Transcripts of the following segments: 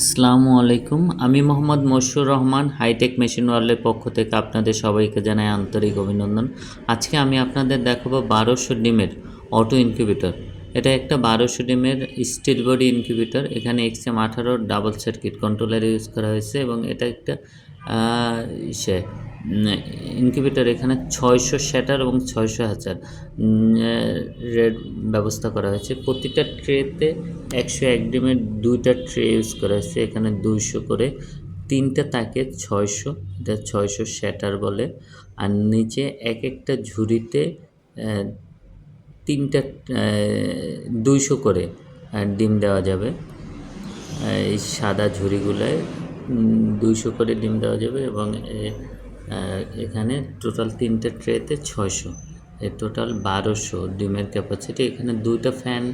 আসসালামু আলাইকুম। আমি মোহাম্মদ মশুর রহমান, হাইটেক মেশিন ওয়ার্ল্ডের পক্ষ থেকে আপনাদের সবাইকে জানাই আন্তরিক অভিনন্দন। আজকে আমি আপনাদের দেখাবো বারোশো ডিমের অটো ইনকিউবেটর। এটা একটা বারোশো ডিমের স্টিল বডি ইনকিউবেটর। এখানে এক্সএম আঠারো ডাবল সার্কিট কন্ট্রোলার ইউজ করা হয়েছে এবং এটা একটা সে ইনকিউবেটর এখানে ছয়শো শ্যাটার এবং ছয়শো হাজার রেড ব্যবস্থা করা হয়েছে। প্রতিটা ট্রেতে একশো এক ডিমের দুইটা ট্রে ইউজ করা হয়েছে। এখানে দুইশো করে তিনটা তাকে ছয়শো, এটা ছয়শো শ্যাটার বলে। আর নিচে এক একটা ঝুড়িতে তিনটা দুইশো করে ডিম দেওয়া যাবে। এই সাদা ঝুড়িগুলোয় দুইশো করে ডিম দেওয়া যাবে এবং এখানে টোটাল তিনটে ট্রেতে ছয়শো। এ টোটাল বারোশো ডিমের ক্যাপাসিটি এখানে দুইটা ফ্যান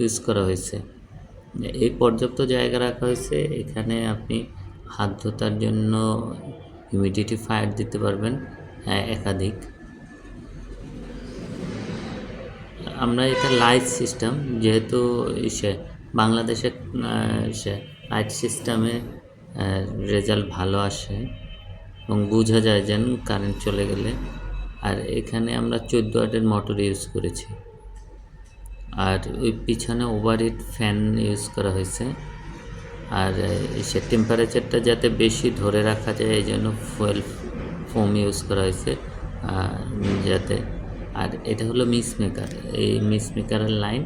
ইউজ করা হয়েছে। এই পর্যাপ্ত জায়গা রাখা হয়েছে। এখানে আপনি হাত ধোতার জন্য হিউমিডিটি ফায়ার দিতে পারবেন হ্যাঁ, একাধিক। আমরা এটা লাইট সিস্টেম যেহেতু সে বাংলাদেশের সে লাইট সিস্টেমে রেজাল্ট ভালো আসে। এবং বোঝা যায় যেন কারেন্ট চলে গেলে। আর এখানে আমরা চোদ্দ ওয়াটের মোটর ইউজ করেছি। আর ওই পিছনে ওভারহিট ফ্যান ইউজ করা হয়েছে। আর সে টেম্পারেচারটা যাতে বেশি ধরে রাখা যায়, এই জন্য ফুয়েল ফোম ইউজ করা হয়েছে। যাতে, আর এটা হলো মিস মেকার এই মিস মেকারের লাইন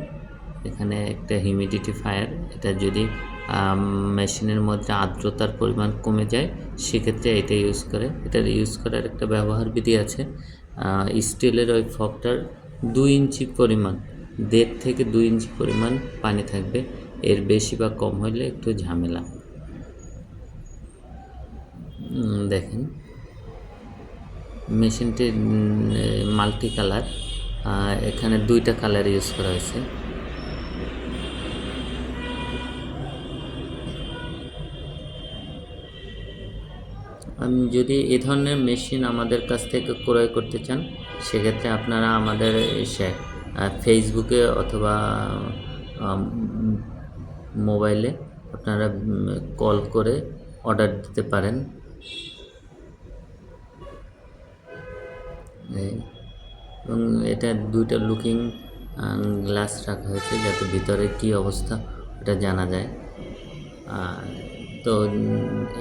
এখানে একটা হিউমিডিটি ফায়ার এটা যদি মেশিনের মধ্যে আর্দ্রতার পরিমাণ কমে যায়, সেক্ষেত্রে এটা ইউজ করে। এটার ইউজ করার একটা ব্যবহার বিধি আছে স্টিলের ওই ফকটার দুই ইঞ্চি পরিমাণ, দেড় থেকে দুই ইঞ্চি পরিমাণ পানি থাকবে। এর বেশি বা কম হলে একটু ঝামেলা। দেখেন। মেশিনটি মাল্টি কালার এখানে দুইটা কালার ইউজ করা হয়েছে। যদি এ ধরনের মেশিন আমাদের কাছ থেকে ক্রয় করতে চান, সেক্ষেত্রে আপনারা আমাদের ফেসবুকে অথবা মোবাইলে আপনারা কল করে অর্ডার দিতে পারেন। এবং এটা দুইটা লুকিং গ্লাস রাখা হয়েছে যাতে ভিতরে কী অবস্থা, ওটা জানা যায়। তো,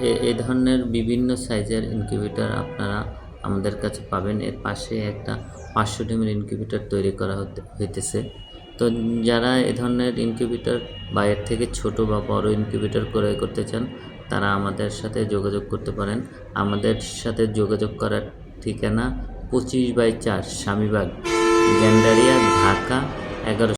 এ- ধরনের বিভিন্ন সাইজের ইনকিউবেটর আপনারা আমাদের কাছে পাবেন। এর পাশে একটা পাঁচশো ডিমের ইনকিউবেটর তৈরি করা হইতেছে। তো যারা এ ধরনের ইনকিউবেটর বা এর থেকে ছোট বা বড় ইনকিউবেটর ক্রয় করতে চান, তারা আমাদের সাথে যোগাযোগ করতে পারেন। আমাদের সাথে যোগাযোগ করার ঠিকানা পঁচিশ বাই চার, স্বামীবাগ। গ্যান্ডারিয়া ঢাকা এগারো